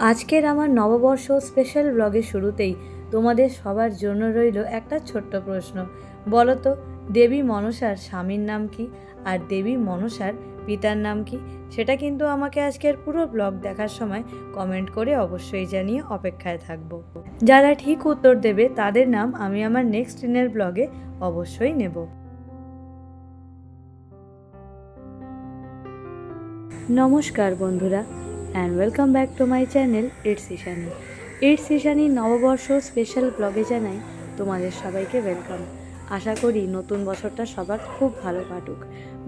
আজকের আমার নববর্ষ স্পেশাল ব্লগের শুরুতেই তোমাদের সবার জন্য রইল একটা ছোট্ট প্রশ্ন। বলো তো দেবী মনসার স্বামীর নাম কি? আর দেবী মনসার পিতার নাম কি? সেটা কিন্তু আমাকে আজকের পুরো ব্লগ দেখার সময় কমেন্ট করে অবশ্যই জানিয়ে অপেক্ষায় থাকব। যারা ঠিক উত্তর দেবে, তাদের নাম আমি আমার নেক্সট দিনের ব্লগে অবশ্যই নেব। নমস্কার বন্ধুরা and welcome back to my channel it's Ishani it's Ishani নববর্ষ স্পেশাল ব্লগে জানাই তোমাদের সবাইকে ওয়েলকাম আশা করি নতুন বছরটা সবার খুব ভালো কাটুক।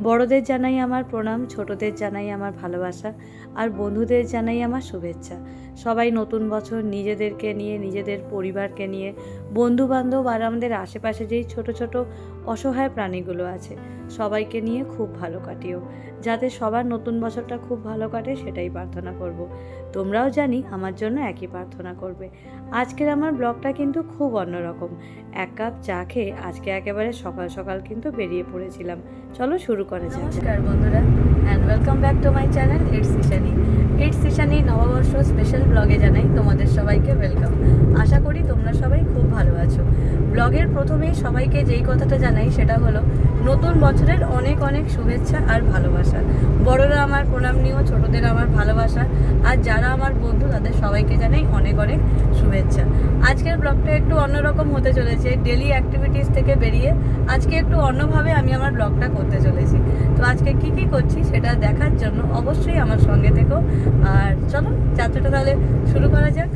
বড়দের জানাই আমার প্রণাম, ছোটদের জানাই আমার ভালোবাসা, আর বন্ধুদের জানাই আমার শুভেচ্ছা। সবাই নতুন বছর নিজেদেরকে নিয়ে, নিজেদের পরিবারকে নিয়ে বন্ধু বান্ধব আর আমাদের আশেপাশে যেই ছোট ছোট অসহায় প্রাণীগুলো আছে, সবাইকে নিয়ে খুব ভালো কাটিও। যাতে সবার নতুন বছরটা খুব ভালো কাটে সেটাই প্রার্থনা করব। তোমরাও জানি আমার জন্য একই প্রার্থনা করবে। আজকের আমার ব্লগটা কিন্তু খুব অন্যরকম। এক কাপ চা খেয়ে আজকে একেবারে সকাল সকাল কিন্তু বেরিয়ে পড়েছিলাম। চলো শুরু করা যাক। নমস্কার বন্ধুরা and welcome back to my channel it's Ishani it's Ishani নববর্ষ স্পেশাল ব্লগে জানাই তোমাদের সবাইকে ওয়েলকাম আশা করি তোমরা সবাই খুব ভালো আছো। ব্লগের প্রথমেই সবাইকে যেই কথাটা জানাই সেটা হলো, নতুন বছরের অনেক অনেক শুভেচ্ছা আর ভালোবাসা। বড়রা আমার প্রণাম নিয়েও ছোটদের আমার ভালোবাসা। আর যারা আমার বন্ধু, তাদের সবাইকে জানাই অনেক অনেক শুভেচ্ছা। আজকের ব্লগটা একটু অন্যরকম হতে চলেছে ডেলি অ্যাক্টিভিটিস থেকে বেরিয়ে আজকে একটু অন্যভাবে আমি আমার ব্লগটা করতে চলেছি। তো আজকে কি কি করছি সেটা দেখার জন্য অবশ্যই আমার সঙ্গে থেকো। আর চলো, যাত্রাটা তাহলে শুরু করা যাক।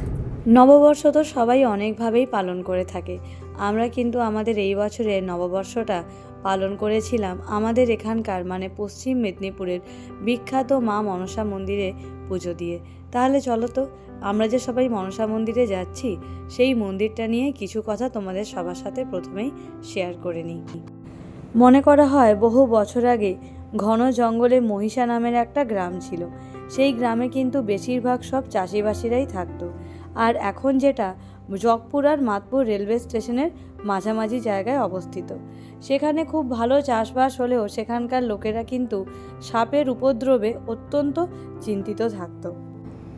নববর্ষ তো সবাই অনেকভাবেই পালন করে থাকে। আমরা কিন্তু আমাদের এই বছরে নববর্ষটা পালন করেছিলাম। আমাদের এখানকার মানে পশ্চিম মেদিনীপুরের বিখ্যাত মা মনসা মন্দিরে পুজো দিয়ে। তাহলে চলো তো, আমরা যে সবাই মনসা মন্দিরে যাচ্ছি, সেই মন্দিরটা নিয়ে কিছু কথা তোমাদের সবার সাথে প্রথমেই শেয়ার করে নিই। মনে করা হয় বহু বছর আগে ঘন জঙ্গলে মহিষা নামের একটা গ্রাম ছিল। সেই গ্রামে কিন্তু বেশিরভাগ সব চাষিবাসীরাই থাকতো। আর এখন যেটা জগপুর আর মাতপুর রেলওয়ে স্টেশনের মাঝামাঝি জায়গায় অবস্থিত। সেখানে খুব ভালো চাষবাস হলেও সেখানকার লোকেরা কিন্তু সাপের উপদ্রবে অত্যন্ত চিন্তিত থাকত।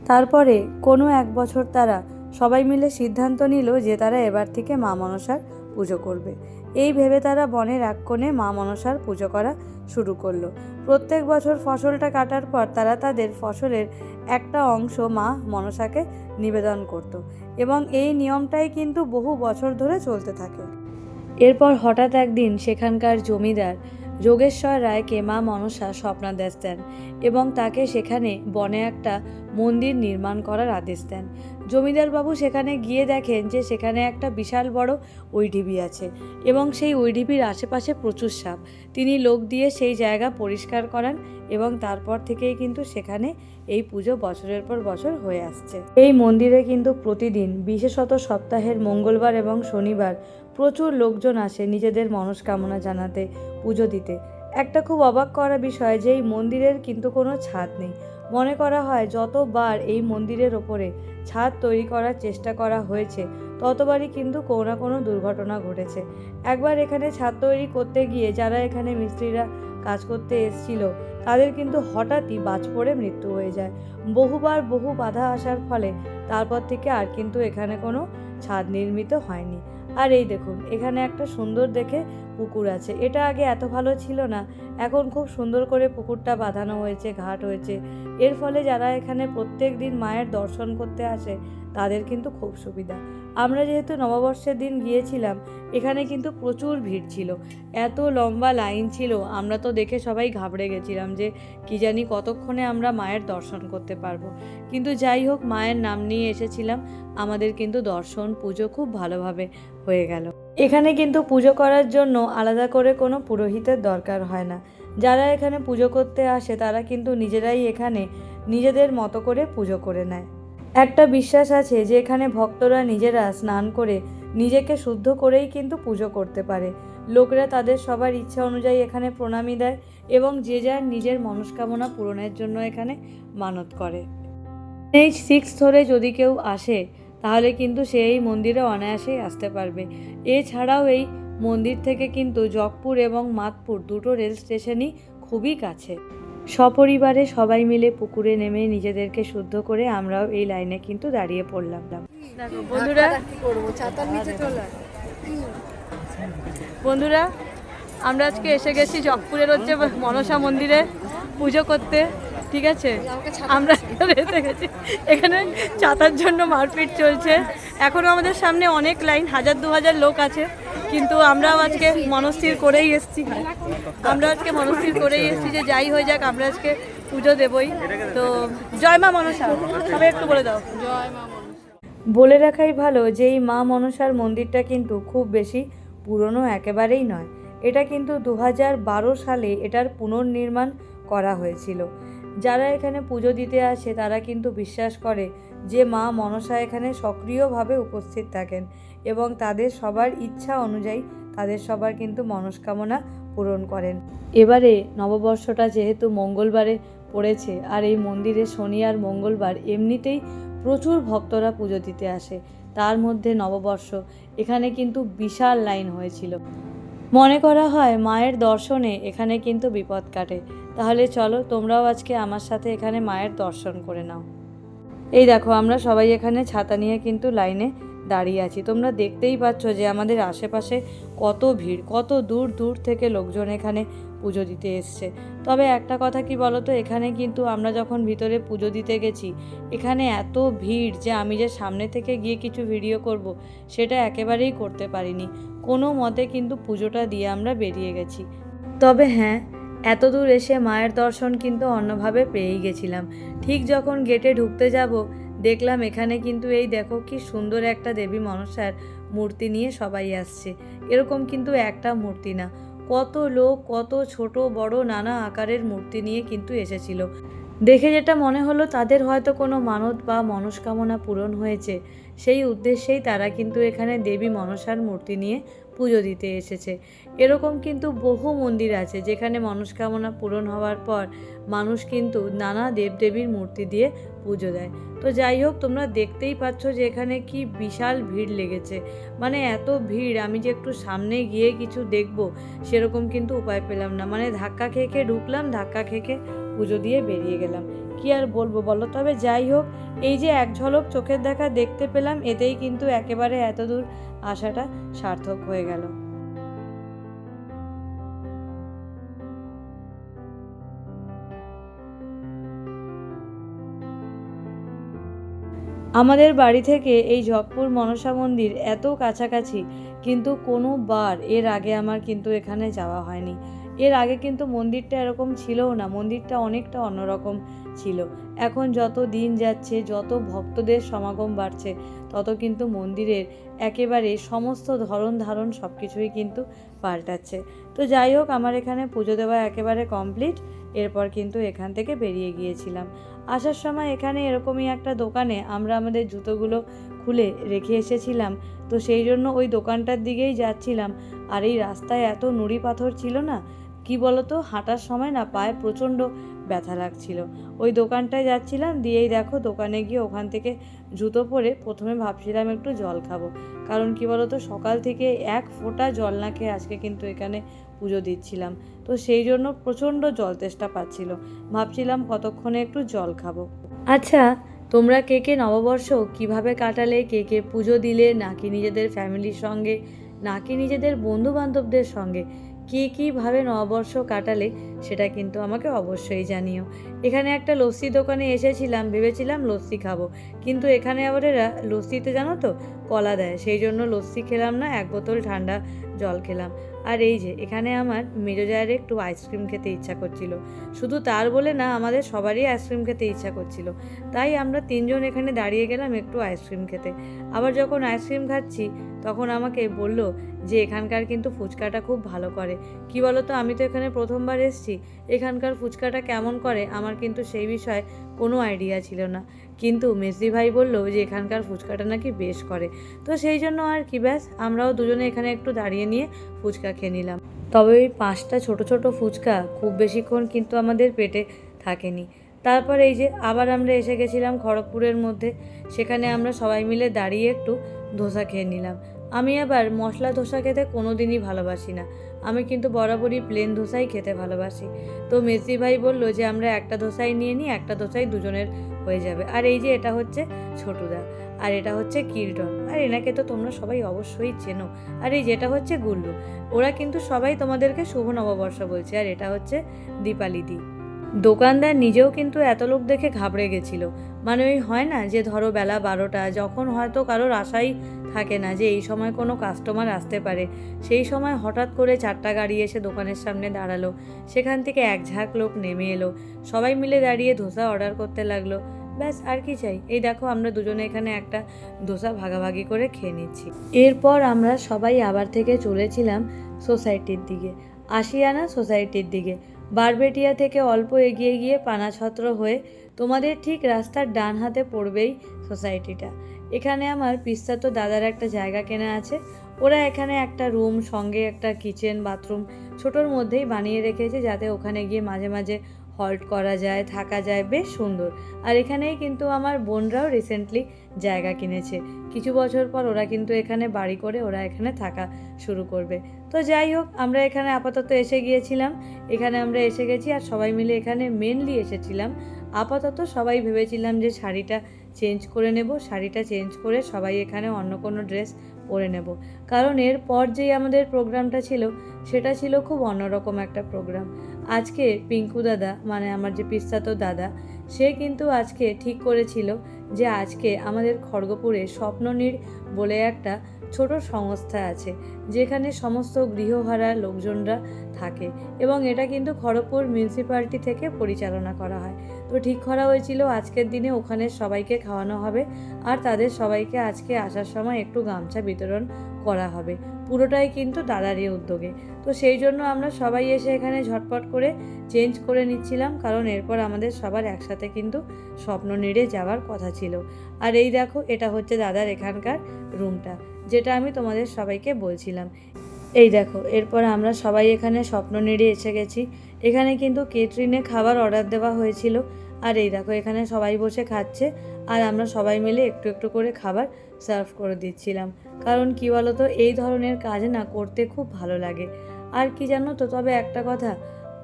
তারপরে কোনো এক বছর তারা সবাই মিলে সিদ্ধান্ত নিল যে তারা এবার থেকে মা মনসার পুজো করবে। এই ভেবে তারা বনের এক কোণে মা মনসার পুজো করা শুরু করল। প্রত্যেক বছর ফসলটা কাটার পর তারা তাদের ফসলের একটা অংশ মা মনসাকে নিবেদন করত। এবং এই নিয়মটাই কিন্তু বহু বছর ধরে চলতে থাকে। এরপর হঠাৎ একদিন সেখানকার জমিদার যোগেশ্বর রায়কে মা মনসা স্বপ্নাদেশ দেন এবং তাকে সেখানে বনে একটা মন্দির নির্মাণ করার আদেশ দেন। জমিদারবাবু সেখানে গিয়ে দেখেন যে সেখানে একটা বিশাল বড় ওইঢিবি আছে এবং সেই ওইঢিবির আশেপাশে প্রচুর সাপ। তিনি লোক দিয়ে সেই জায়গা পরিষ্কার করান এবং তারপর থেকেই কিন্তু সেখানে এই পুজো বছরের পর বছর হয়ে আসছে। এই মন্দিরে কিন্তু প্রতিদিন, বিশেষত সপ্তাহের মঙ্গলবার এবং শনিবার, প্রচুর লোকজন আসে নিজেদের মনস্কামনা জানাতে, পুজো দিতে। একটা খুব অবাক করা বিষয় যে এই মন্দিরের কিন্তু কোনো ছাদ নেই। মনে করা হয় যতবার এই মন্দিরের ওপরে ছাদ তৈরি করার চেষ্টা করা হয়েছে, ততবারই কিন্তু কোনো না কোনো দুর্ঘটনা ঘটেছে। একবার এখানে ছাদ তৈরি করতে গিয়ে যারা এখানে মিস্ত্রিরা কাজ করতে এসেছিল, তাদের কিন্তু হঠাৎই বাজ পড়ে মৃত্যু হয়ে যায়। বহুবার বহু বাধা আসার ফলে তারপর থেকে আর কিন্তু এখানে কোনো ছাদ নির্মিত হয়নি। আর এই দেখুন, এখানে একটা সুন্দর দেখে পুকুর আছে। এটা আগে এত ভালো ছিল না। এখন খুব সুন্দর করে পুকুরটা বাঁধানো হয়েছে, ঘাট হয়েছে। এর ফলে যারা এখানে প্রত্যেক দিন মায়ের দর্শন করতে আসে, তাদের কিন্তু খুব সুবিধা। আমরা যেহেতু নববর্ষের দিন গিয়েছিলাম, এখানে কিন্তু প্রচুর ভিড় ছিল। এত লম্বা লাইন ছিল, আমরা তো দেখে সবাই ঘাবড়ে গেছিলাম যে কি জানি কতক্ষণে আমরা মায়ের দর্শন করতে পারব। কিন্তু যাই হোক, মায়ের নাম নিয়ে এসেছিলাম। আমাদের কিন্তু দর্শন, পুজো খুব ভালোভাবে হয়ে গেল। এখানে কিন্তু পুজো করার জন্য আলাদা করে কোনো পুরোহিতের দরকার হয় না। যারা এখানে পুজো করতে আসে, তারা কিন্তু নিজেরাই এখানে নিজেদের মতো করে পুজো করে নেয়। একটা বিশ্বাস আছে যে এখানে ভক্তরা নিজেরা স্নান করে নিজেকে শুদ্ধ করেই কিন্তু পুজো করতে পারে। লোকেরা তাদের সবার ইচ্ছা অনুযায়ী এখানে প্রণামী দেয় এবং যে যার নিজের মনস্কামনা পূরণের জন্য এখানে মানত করে। এইচ সিক্স ধরে যদি কেউ আসে তাহলে কিন্তু সে এই মন্দিরে অনায়াসেই আসতে পারবে। এছাড়াও এই মন্দির থেকে কিন্তু জগপুর এবং মাতপুর দুটো রেল স্টেশনই খুবই কাছে। সপরিবারে সবাই মিলে পুকুরে নেমে নিজেদেরকে শুদ্ধ করে আমরাও এই লাইনে কিন্তু দাঁড়িয়ে পড়লাম। বন্ধুরা। বন্ধুরা, আমরা আজকে এসে গেছি জগপুরের হচ্ছে মনসা মন্দিরে পুজো করতে। ঠিক আছে? আমরা এখানে চাতার জন্য মারপিট চলছে। এখনও আমাদের সামনে অনেক লাইন হাজার দু হাজার লোক আছে। কিন্তু আমরাও আজকে মনস্থির করেই এসেছি। আমরা আজকে মনস্থির করেই এসেছি যে যাই হয়ে যাক আমরা আজকে পুজো দেবই। তো জয় মা মনসা সবাই একটু বলে দাও। জয় বলে রাখাই ভালো যে এই মা মনসার মন্দিরটা কিন্তু খুব বেশি পুরনো একেবারেই নয়। এটা কিন্তু দু বারো সালে এটার পুনর্নির্মাণ করা হয়েছিল। যারা এখানে পুজো দিতে আসে, তারা কিন্তু বিশ্বাস করে যে মা মনসা এখানে সক্রিয়ভাবে উপস্থিত থাকেন এবং তাদের সবার ইচ্ছা অনুযায়ী তাদের সবার কিন্তু মনস্কামনা পূরণ করেন। এবারে নববর্ষটা যেহেতু মঙ্গলবারে পড়েছে আর এই মন্দিরে শনি আর মঙ্গলবার এমনিতেই প্রচুর ভক্তরা পুজো দিতে আসে, তার মধ্যে নববর্ষ। এখানে কিন্তু বিশাল লাইন হয়েছিল। মনে করা হয় মায়ের দর্শনে এখানে কিন্তু বিপদ কাটে। তাহলে চলো তোমরাও আজকে আমার সাথে এখানে মায়ের দর্শন করে নাও। এই দেখো, আমরা সবাই এখানে ছাতা নিয়ে কিন্তু লাইনে দাঁড়িয়ে আছি। তোমরা দেখতেই পাচ্ছ যে আমাদের আশেপাশে কত ভিড়, কত দূর দূর থেকে লোকজন এখানে পুজো দিতে এসছে। তবে একটা কথা কি বলতো? এখানে কিন্তু আমরা যখন ভিতরে পুজো দিতে গেছি, এখানে এত ভিড় যে আমি যে সামনে থেকে গিয়ে কিছু ভিডিও করব, সেটা একেবারেই করতে পারিনি। কোনো মতে কিন্তু পুজোটা দিয়ে আমরা বেরিয়ে গেছি। তবে হ্যাঁ এত দূর এসে মায়ের দর্শন কিন্তু অন্যভাবে পেয়েই গেছিলাম। ঠিক যখন গেটে ঢুকতে যাব, দেখলাম এখানে কিন্তু এই দেখো কি সুন্দর একটা দেবী মনসার মূর্তি নিয়ে সবাই আসছে। এরকম কিন্তু একটা মূর্তি না। কত লোক, কত ছোট, বড়, নানা আকারের মূর্তি নিয়ে কিন্তু এসেছিল। দেখে যেটা মনে হলো, তাদের হয়তো কোনো মানত বা মনস্কামনা পূরণ হয়েছে। সেই উদ্দেশ্যেই তারা কিন্তু এখানে দেবী মনসার মূর্তি নিয়ে পুজো দিতে এসেছে। এরকম কিন্তু বহু মন্দির আছে, যেখানে মনস্কামনা পূরণ হওয়ার পর মানুষ কিন্তু নানা দেবদেবীর মূর্তি দিয়ে পুজো দেয়। তো যাই হোক, তোমরা দেখতেই পাচ্ছ যে এখানে কি বিশাল ভিড় লেগেছে। মানে এত ভিড়, আমি যে একটু সামনে গিয়ে কিছু দেখব, সেরকম কিন্তু উপায় পেলাম না। মানে ধাক্কা খেয়ে খেয়ে ঢুকলাম, ধাক্কা খেয়ে খেয়ে পুজো দিয়ে বেরিয়ে গেলাম। কি আর বলব বলো? তবে যাই হোক, এই যে এক ঝলক চোখের দেখা দেখতে পেলাম, এতেই কিন্তু একেবারে এত আসাটা সার্থক হয়ে গেল। আমাদের বাড়ি থেকে এই ঝকপুর মনসা মন্দির এত কাছাকাছি, কিন্তু কোনো বার এর আগে আমার কিন্তু এখানে যাওয়া হয়নি। এর আগে কিন্তু মন্দিরটা এরকম ছিলও না, মন্দিরটা অনেকটা অন্যরকম ছিল। এখন যত দিন যাচ্ছে, যত ভক্তদের সমাগম বাড়ছে, তত কিন্তু মন্দিরের একেবারে সমস্ত ধরন ধারণ সব কিছুই কিন্তু পাল্টাচ্ছে। তো যাই হোক, আমার এখানে পুজো দেওয়া একেবারে কমপ্লিট। এরপর কিন্তু এখান থেকে বেরিয়ে গিয়েছিলাম। আসার সময় এখানে এরকমই একটা দোকানে আমরা আমাদের জুতোগুলো খুলে রেখে এসেছিলাম। তো সেই জন্য ওই দোকানটার দিকেই যাচ্ছিলাম। আর এই রাস্তায় এত নুড়ি পাথর ছিল না কি বলতো, হাঁটার সময় না পায়ে প্রচণ্ড ব্যথা লাগছিল। ওই দোকানটায় যাচ্ছিলাম, দিয়েই দেখো দোকানে গিয়ে ওখান থেকে জুতো পরে প্রথমে ভাবছিলাম একটু জল খাব। কারণ কি বলতো, সকাল থেকে এক ফোঁটা জল না খেয়ে আজকে কিন্তু এখানে পুজো দিচ্ছিলাম। তো সেই জন্য প্রচণ্ড জল তেষ্টা পাচ্ছিল। ভাবছিলাম কতক্ষণে একটু জল খাব। আচ্ছা তোমরা কে কে নববর্ষ, কীভাবে কাটালে, কে কে পুজো দিলে, নাকি নিজেদের ফ্যামিলির সঙ্গে, নাকি নিজেদের বন্ধু বান্ধবদের সঙ্গে কী কীভাবে নববর্ষ কাটালে সেটা কিন্তু আমাকে অবশ্যই জানিও। এখানে একটা লস্যি দোকানে এসেছিলাম, ভেবেছিলাম লস্যি খাব। কিন্তু এখানে আবার এরা লস্যিতে জানো তো কলা দেয়, সেই জন্য লস্যি খেলাম না, এক বোতল ঠান্ডা জল খেলাম। আর এই যে, এখানে আমার মেজো জায়ের একটু আইসক্রিম খেতে ইচ্ছা করছিল। শুধু তার বলে না, আমাদের সবারই আইসক্রিম খেতে ইচ্ছা করছিল। তাই আমরা তিনজন এখানে দাঁড়িয়ে গেলাম একটু আইসক্রিম খেতে। আবার যখন আইসক্রিম খাচ্ছি, তখন আমাকে বলল যে, এখানকার কিন্তু ফুচকাটা খুব ভালো করে। কি বলো তো আমি তো এখানে প্রথমবার এসেছি। এখানকার ফুচকাটা কেমন করে, আমার কিন্তু সেই বিষয়ে কোনো আইডিয়া ছিল না। কিন্তু মেসি ভাই বলল যে এখানকার ফুচকাটা নাকি বেশ করে। তো সেই জন্য আর কি, ব্যাস, আমরাও দুজনে এখানে একটু দাঁড়িয়ে নিয়ে ফুচকা খেয়ে নিলাম। তবে ওই পাঁচটা ছোট ছোট ফুচকা খুব বেশিক্ষণ কিন্তু আমাদের পেটে থাকেনি। তারপর এই যে আবার আমরা এসে গেছিলাম খড়গপুরের মধ্যে, সেখানে আমরা সবাই মিলে দাঁড়িয়ে একটু ধোসা খেয়ে নিলাম। আমি আবার মশলা ধোসা খেতে কোনো দিনই ভালোবাসি না। আমি কিন্তু বরাবরই প্লেন ধোসাই খেতে ভালোবাসি। তো মেসি ভাই বলল যে, আমরা একটা ধোসাই নিয়ে নিই, একটা ধোসাই দুজনের হয়ে যাবে। আর এই যে এটা হচ্ছে ছোটুদা, আর এটা হচ্ছে কিরটন আর এনাকে তো তোমরা সবাই অবশ্যই চেনো। আর এই যেটা হচ্ছে গুল্লু। ওরা কিন্তু সবাই তোমাদেরকে শুভ নববর্ষ বলছে, আর এটা হচ্ছে দীপালি দি। দোকানদার নিজেও কিন্তু এত লোক দেখে ঘাবড়ে গেছিল। মানে ওই হয় না যে, ধরো বেলা বারোটা, যখন হয়তো কারোর আশাই থাকে না যে এই সময় কোনো কাস্টমার আসতে পারে। সেই সময় হঠাৎ করে চারটা গাড়ি এসে দোকানের সামনে দাঁড়াল। সেখান থেকে এক ঝাঁক লোক নেমে এলো। সবাই মিলে দাঁড়িয়ে ধোসা অর্ডার করতে লাগল। ব্যাস, আর কি চাই? এই দেখো, আমরা দুজনে এখানে একটা ধোসা ভাগাভাগি করে খেয়ে নিচ্ছি। এরপর আমরা সবাই আবার থেকে চলেছিলাম সোসাইটির দিকে। আশিয়ানা সোসাইটির দিকে। বারবেটিয়া থেকে অল্প এগিয়ে গিয়ে পানাছত্র হয়ে তোমাদের ঠিক রাস্তার ডান হাতে পড়বেই সোসাইটিটা এখানে আমার পিস্তাতো দাদার একটা জায়গা কেনা আছে। ওরা এখানে একটা রুম, সঙ্গে একটা কিচেন, বাথরুম ছোটোর মধ্যেই বানিয়ে রেখেছে যাতে ওখানে গিয়ে মাঝে মাঝে হল্ট করা যায়, থাকা যায়। বেশ সুন্দর। আর এখানেই কিন্তু আমার বোনরাও রিসেন্টলি জায়গা কিনেছে। কিছু বছর পর ওরা কিন্তু এখানে বাড়ি করে ওরা এখানে থাকা শুরু করবে। তো যাই হোক, আমরা এখানে আপাতত এসে গিয়েছিলাম। এখানে আমরা এসে গেছি আর সবাই মিলে এখানে মেনলি এসেছিলাম। আপাতত সবাই ভেবেছিলাম যে শাড়িটা চেঞ্জ করে নেব, শাড়িটা চেঞ্জ করে সবাই এখানে অন্য কোনো ড্রেস পরে নেব। কারণ এরপর যেই আমাদের প্রোগ্রামটা ছিল, সেটা ছিল খুব অন্যরকম একটা প্রোগ্রাম। আজকে পিঙ্কু দাদা মানে আমার যে পিস্তাত দাদা, সে কিন্তু আজকে ঠিক করেছিল যে আজকে আমাদের খড়গপুরে স্বপ্ননীড় বলে একটা ছোট সংস্থা আছে, যেখানে সমস্ত গৃহহারা লোকজনরা থাকে এবং এটা কিন্তু খড়গপুর মিউনিসিপ্যালিটি থেকে পরিচালনা করা হয়। তো ঠিক করা হয়েছিল আজকের দিনে ওখানে সবাইকে খাওয়ানো হবে আর তাদের সবাইকে আজকে আসার সময় একটু গামছা বিতরণ করা হবে। পুরোটাই কিন্তু দাদারই উদ্যোগে। তো সেই জন্য আমরা সবাই এসে এখানে ঝটপট করে চেঞ্জ করে নিচ্ছিলাম, কারণ এরপর আমাদের সবার একসাথে কিন্তু স্বপ্ন নেড়ে যাওয়ার কথা ছিল। আর এই দেখো, এটা হচ্ছে দাদার এখানকার রুমটা যেটা আমি তোমাদের সবাইকে বলছিলাম। এই দেখো, এরপর আমরা সবাই এখানে স্বপ্ন নেড়ে এসে গেছি। এখানে কিন্তু কেটরিনে খাবার অর্ডার দেওয়া হয়েছিল। আর এই দেখো, এখানে সবাই বসে খাচ্ছে। আর আমরা সবাই মিলে একটু একটু করে খাবার সার্ভ করে দিচ্ছিলাম। কারণ কি বলতো, এই ধরনের কাজ না করতে খুব ভালো লাগে। আর কি জানো তো, তবে একটা কথা,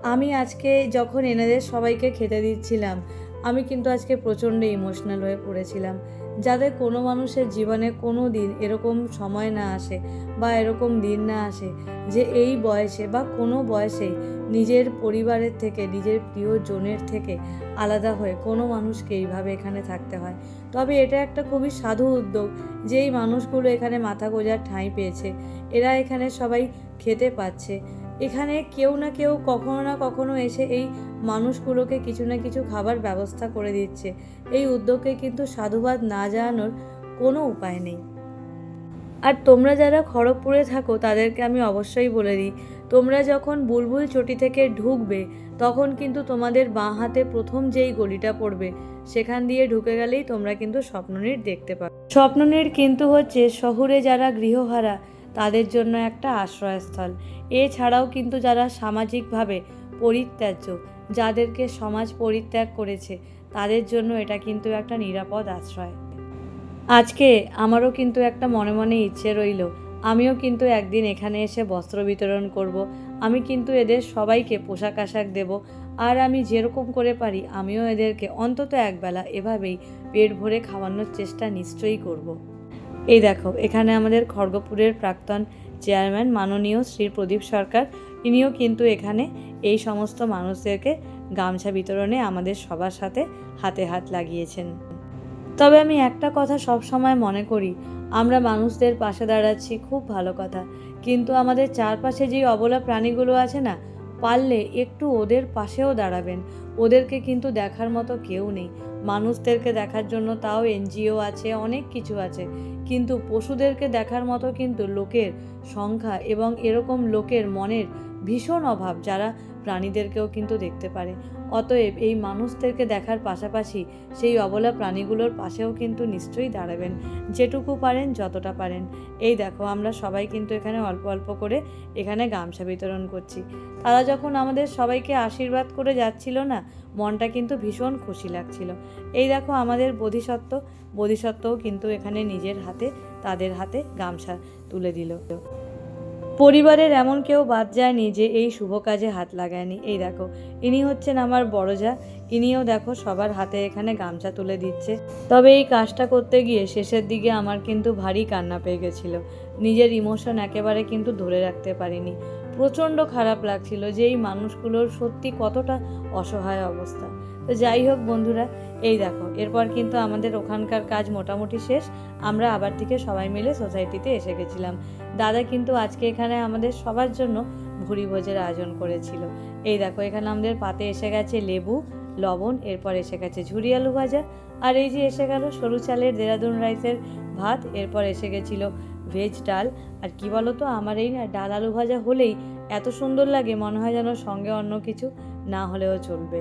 আমি আজকে যখন এনাদের সবাইকে খেতে দিচ্ছিলাম, আমি কিন্তু আজকে প্রচণ্ড ইমোশনাল হয়ে পড়েছিলাম। যাতে কোনো মানুষের জীবনে কোনো দিন এরকম সময় না আসে বা এরকম দিন না আসে যে এই বয়সে বা কোনো বয়সেই নিজের পরিবারের থেকে, নিজের প্রিয়জনের থেকে আলাদা হয়ে কোনো মানুষকে এইভাবে এখানে থাকতে হয়। তবে এটা একটা খুবই সাধু উদ্যোগ যে এই মানুষগুলো এখানে মাথা গোজার ঠাঁই পেয়েছে। এরা এখানে সবাই খেতে পাচ্ছে। এখানে কেউ না কেউ কখনো না কখনো এসে এই মানুষগুলোকে কিছু না কিছু খাবার ব্যবস্থা করে দিচ্ছে। এই উদ্যোগকে কিন্তু সাধুবাদ না জানানোর কোনো উপায় নেই। আর তোমরা যারা খড়গপুরে থাকো, তাদেরকে আমি অবশ্যই বলে দিই, তোমরা যখন বুলবুল চটি থেকে ঢুকবে, তখন কিন্তু তোমাদের বাঁ হাতে প্রথম যেই গলিটা পড়বে, সেখান দিয়ে ঢুকে গেলেই তোমরা কিন্তু স্বপ্ননীড় দেখতে পাবে। স্বপ্ননীড় কিন্তু হচ্ছে শহরে যারা গৃহহারা তাদের জন্য একটা আশ্রয়স্থল এছাড়াও কিন্তু যারা সামাজিকভাবে পরিত্যাজ্য, যাদেরকে সমাজ পরিত্যাগ করেছে, তাদের জন্য এটা কিন্তু একটা নিরাপদ আশ্রয় আজকে আমারও কিন্তু একটা মনে মনে ইচ্ছে রইল, আমিও কিন্তু একদিন এখানে এসে বস্ত্র বিতরণ করব। আমি কিন্তু এদের সবাইকে পোশাক আশাক দেব, আর আমি যেরকম করে পারি আমিও এদেরকে অন্তত একবেলা এভাবেই পেট ভরে খাওয়ানোর চেষ্টা নিশ্চয়ই করব। এই দেখো, এখানে আমাদের খড়গপুরের প্রাক্তন চেয়ারম্যান মাননীয় শ্রী প্রদীপ সরকার। ইনিও কিন্তু এখানে এই সমস্ত মানুষদেরকে গামছা বিতরণে আমাদের সবার সাথে হাতে হাত লাগিয়েছেন। তবে আমি একটা কথা সব সময় মনে করি, আমরা মানুষদের পাশে দাঁড়াচ্ছি খুব ভালো কথা। কিন্তু আমাদের চারপাশে যেই অবলা প্রাণীগুলো আছে না, পারলে একটু ওদের পাশেও দাঁড়াবেন। ওদেরকে কিন্তু দেখার মতো কেউ নেই। মানুষদেরকে দেখার জন্য তাও এনজিও আছে, অনেক কিছু আছে। কিন্তু পশুদেরকে দেখার মতো কিন্তু লোকের সংখ্যা এবং এরকম লোকের মনের ভীষণ অভাব যারা প্রাণীদেরকেও কিন্তু দেখতে পারে। অতএব এই মানুষদেরকে দেখার পাশাপাশি সেই অবলা প্রাণীগুলোর পাশেও কিন্তু নিশ্চয়ই দাঁড়াবেন, যেটুকু পারেন, যতটা পারেন। এই দেখো, আমরা সবাই কিন্তু এখানে অল্প অল্প করে এখানে গামছা বিতরণ করছি। তারা যখন আমাদের সবাইকে আশীর্বাদ করে যাচ্ছিল না, মনটা কিন্তু ভীষণ খুশি লাগছিল। এই দেখো, আমাদের বোধিসত্ত্ব, বোধিসত্ত্বও কিন্তু এখানে নিজের হাতে, তাদের হাতে গামছা তুলে দিল। পরিবারের এমন কেউ বাদ যায়নি যে এই শুভ কাজে হাত লাগায়নি। এই দেখো, ইনি হচ্ছেন আমার বড় যা ইনিও দেখো সবার হাতে এখানে গামছা তুলে দিচ্ছে। তবে এই কাজটা করতে গিয়ে শেষের দিকে আমার কিন্তু ভারী কান্না পেয়ে গেছিল। নিজের ইমোশন একেবারে কিন্তু ধরে রাখতে পারিনি। প্রচণ্ড খারাপ লাগছিল যে এই মানুষগুলোর সত্যি কতটা অসহায় অবস্থা। তো যাই হোক বন্ধুরা, এই দেখো, এরপর কিন্তু আমাদের ওখানকার কাজ মোটামুটি শেষ। আমরা আবার থেকে সবাই মিলে সোসাইটিতে এসে গেছিলাম। দাদা কিন্তু আজকে এখানে আমাদের সবার জন্য ভুরি ভোজের আয়োজন করেছিল। এই দেখো, এখানে আমাদের পাতে এসে গেছে লেবু, লবণ, এরপর এসে গেছে ঝুরি আলু ভাজা, আর এই যে এসে গেল সরু চালের দেরাদুন রাইসের ভাত, এরপর এসে গেছিল ভেজ ডাল। আর কি বলো তো আমার এই না ডাল আলু ভাজা হলেই এত সুন্দর লাগে, মনে হয় যেন সঙ্গে অন্য কিছু না হলেও চলবে।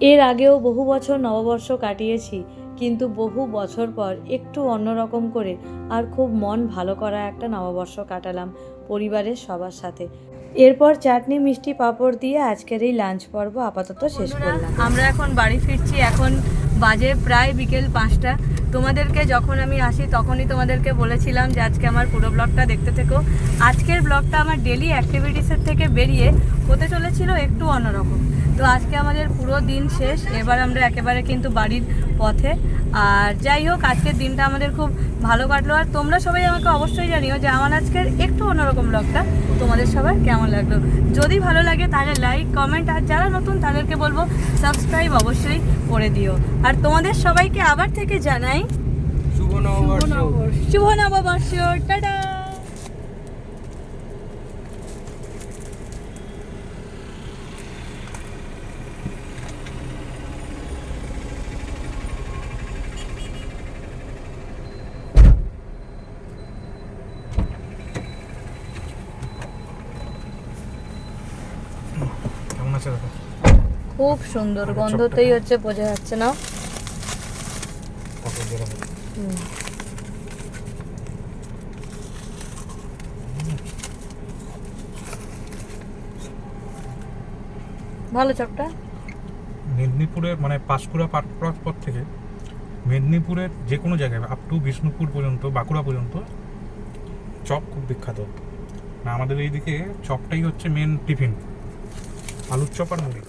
এর আগেও বহু বছর নববর্ষ কাটিয়েছি কিন্তু বহু বছর পর একটু অন্যরকম করে আর খুব মন ভালো করা একটা নববর্ষ কাটালাম পরিবারের সবার সাথে। এরপর চাটনি মিষ্টি পাঁপড় দিয়ে আজকের এই লাঞ্চ পর্ব আপাতত শেষ করলাম। আমরা এখন বাড়ি ফিরছি এখন বাজে প্রায় বিকেল পাঁচটা। তোমাদেরকে যখন আমি আসি তখনই তোমাদেরকে বলেছিলাম যে আজকে আমার পুরো ব্লগটা দেখতে থেকো। আজকের ব্লগটা আমার ডেলি অ্যাক্টিভিটিসের থেকে বেরিয়ে হতে চলেছিল একটু অন্যরকম। তো আজকে আমাদের পুরো দিন শেষ। এবার আমরা একেবারে কিন্তু বাড়ির পথে। আর যাই হোক আজকের দিনটা আমাদের খুব ভালো কাটলো। আর তোমরা সবাই আমাকে অবশ্যই জানিও যে আমার আজকের একটু অন্যরকম ব্লগটা তোমাদের সবার কেমন লাগল? যদি ভালো লাগে তাহলে লাইক কমেন্ট আর যারা নতুন তাদেরকে বলব সাবস্ক্রাইব অবশ্যই করে দিও। আর তোমাদের সবাইকে আবার থেকে জানাই শুভ নববর্ষ। শুভ নববর্ষ। টাটা কেমন আছে দেখো খুব সুন্দর গন্ধতেই হচ্ছে বোঝা যাচ্ছে না। ভালো চপটা? মেদিনীপুরের মানে পাঁশকুড়া পার পর থেকে মেদিনীপুরের যে কোনো জায়গায় আপ টু বিষ্ণুপুর পর্যন্ত বাঁকুড়া পর্যন্ত চপ খুব বিখ্যাত। না আমাদের এইদিকে চপটাই হচ্ছে মেন টিফিন আলুর চপ আর মুড়ি।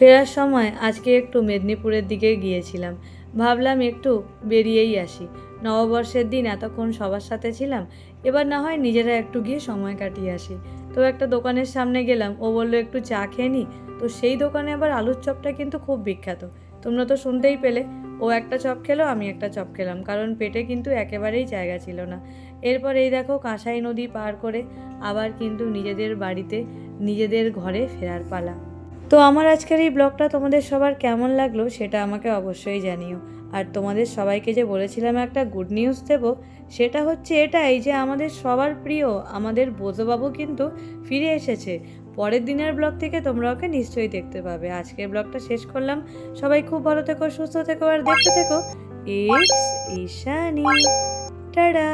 ফেরার সময় আজকে একটু মেদিনীপুরের দিকে গিয়েছিলাম। ভাবলাম একটু বেরিয়েই আসি। নববর্ষের দিন এতক্ষণ সবার সাথে ছিলাম, এবার না হয় নিজেরা একটু গিয়ে সময় কাটিয়ে আসি। তো একটা দোকানের সামনে গেলাম, ও বলল, একটু চা খেয়ে নি? তো সেই দোকানে আবার আলুর চপটা কিন্তু খুব বিখ্যাত। তোমরা তো শুনতেই পেলে, ও একটা চপ খেলো, আমি একটা চপ খেলাম, কারণ পেটে কিন্তু একেবারেই জায়গা ছিল না। এরপর এই দেখো, কাঁসাই নদী পার করে আবার কিন্তু নিজেদের বাড়িতে, নিজেদের ঘরে ফেরার পালা। তো আমার আজকের এই ব্লগটা তোমাদের সবার কেমন লাগল সেটা আমাকে অবশ্যই জানিও। আর তোমাদের সবাইকে যে বলেছিলাম একটা গুড নিউজ দেব, সেটা হচ্ছে এটাই যে আমাদের সবার প্রিয়, আমাদের বোঝবাবু কিন্তু ফিরে এসেছে। পরের দিনের ব্লগ থেকে তোমরা ওকে নিশ্চয়ই দেখতে পাবে। আজকের ব্লগটা শেষ করলাম। সবাই খুব ভালো থেকো, সুস্থ থেকো আর দেখতে থেকো। ইটস ঈশানি। টাটা!